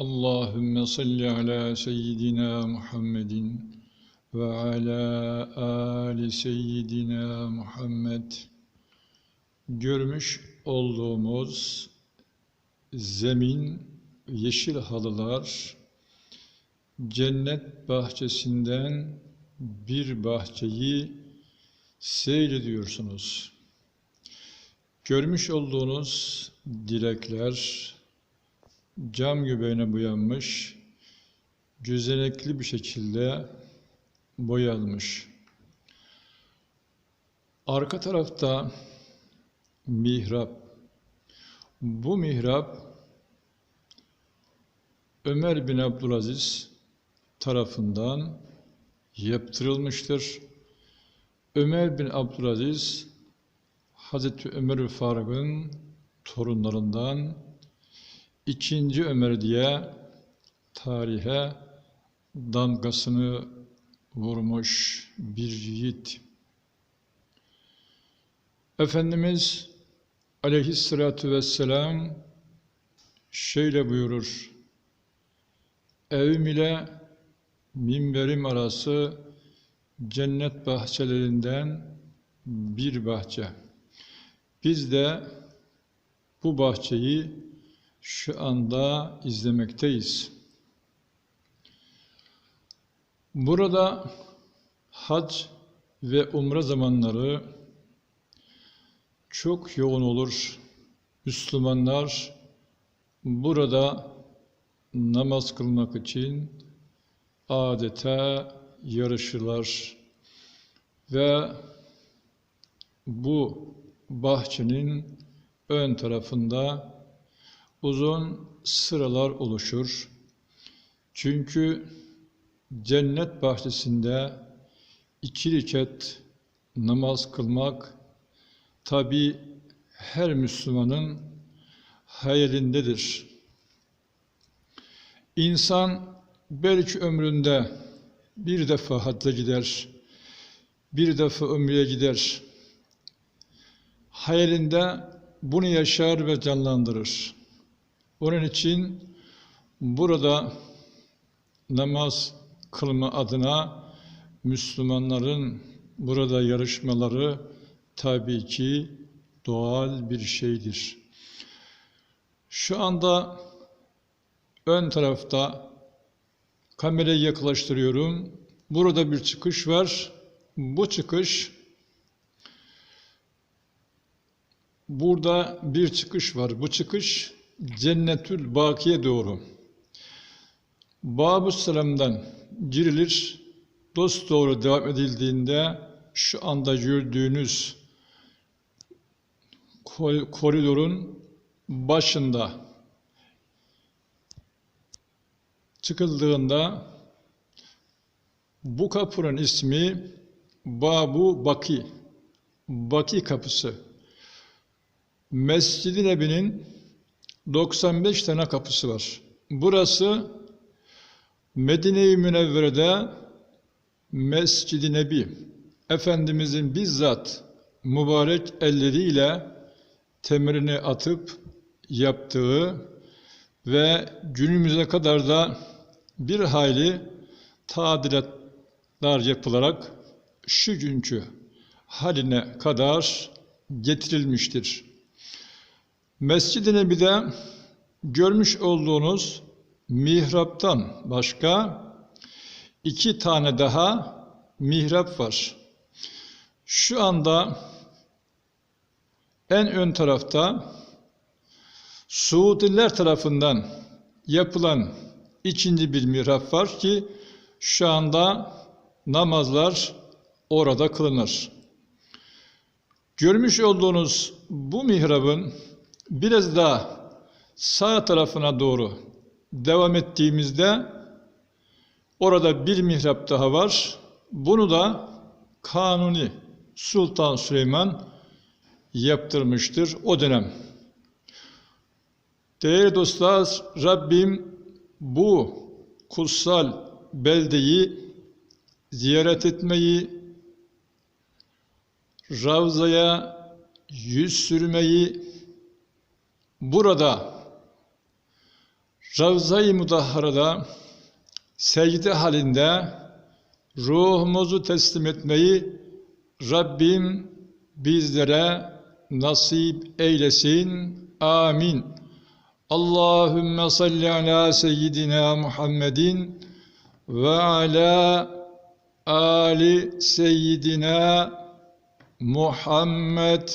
Allahümme salli ala seyyidina Muhammedin ve ala ali seyyidina Muhammed. Görmüş olduğumuz zemin, yeşil halılar, cennet bahçesinden bir bahçeyi seyrediyorsunuz. Görmüş olduğunuz direkler cam göbeğine boyanmış, gözenekli bir şekilde boyanmış. Arka tarafta mihrap. Bu mihrap Ömer bin Abdülaziz tarafından yaptırılmıştır. Ömer bin Abdülaziz Hazreti Ömer Faruk'un torunlarından ikinci Ömer diye tarihe damgasını vurmuş bir yiğit. Efendimiz aleyhissalatu vesselam şöyle buyurur. Evim ile minberim arası cennet bahçelerinden bir bahçe. Biz de bu bahçeyi şu anda izlemekteyiz. Burada hac ve umre zamanları çok yoğun olur. Müslümanlar burada namaz kılmak için adeta yarışırlar ve bu bahçenin ön tarafında uzun sıralar oluşur. Çünkü cennet bahçesinde iki rekat namaz kılmak tabi her Müslümanın hayalindedir. İnsan belki ömründe bir defa hacca gider, bir defa ömreye gider. Hayalinde bunu yaşar ve canlandırır. Onun için burada namaz kılma adına Müslümanların burada yarışmaları tabii ki doğal bir şeydir. Şu anda ön tarafta kamerayı yaklaştırıyorum. Burada bir çıkış var. Bu çıkış burada bir çıkış var. Bu çıkış Cennetül Baki'ye doğru. Bab-ı Selam'dan girilir, dost doğru devam edildiğinde şu anda gördüğünüz koridorun başında çıkıldığında bu kapının ismi Babu Baki, Baki kapısı. Mescid-i Nebi'nin 95 tane kapısı var. Burası Medine-i Münevvere'de Mescid-i Nebi Efendimizin bizzat mübarek elleriyle temelini atıp yaptığı ve günümüze kadar da bir hayli tadilatlar yapılarak şu günkü haline kadar getirilmiştir. Mescid-i Nebi'de görmüş olduğunuz mihraptan başka iki tane daha mihrap var. Şu anda en ön tarafta Suudiler tarafından yapılan ikinci bir mihrap var ki şu anda namazlar orada kılınır. Görmüş olduğunuz bu mihrabın biraz daha sağ tarafına doğru devam ettiğimizde orada bir mihrap daha var. Bunu da Kanuni Sultan Süleyman yaptırmıştır o dönem. Değerli dostlar, Rabbim bu kutsal beldeyi ziyaret etmeyi, Ravza'ya yüz sürmeyi, burada Ravza-i Mudahhara'da secde halinde ruhumuzu teslim etmeyi Rabbim bizlere nasip eylesin. Amin. Allahümme salli ala seyyidina Muhammedin ve ala ali seyyidina Muhammed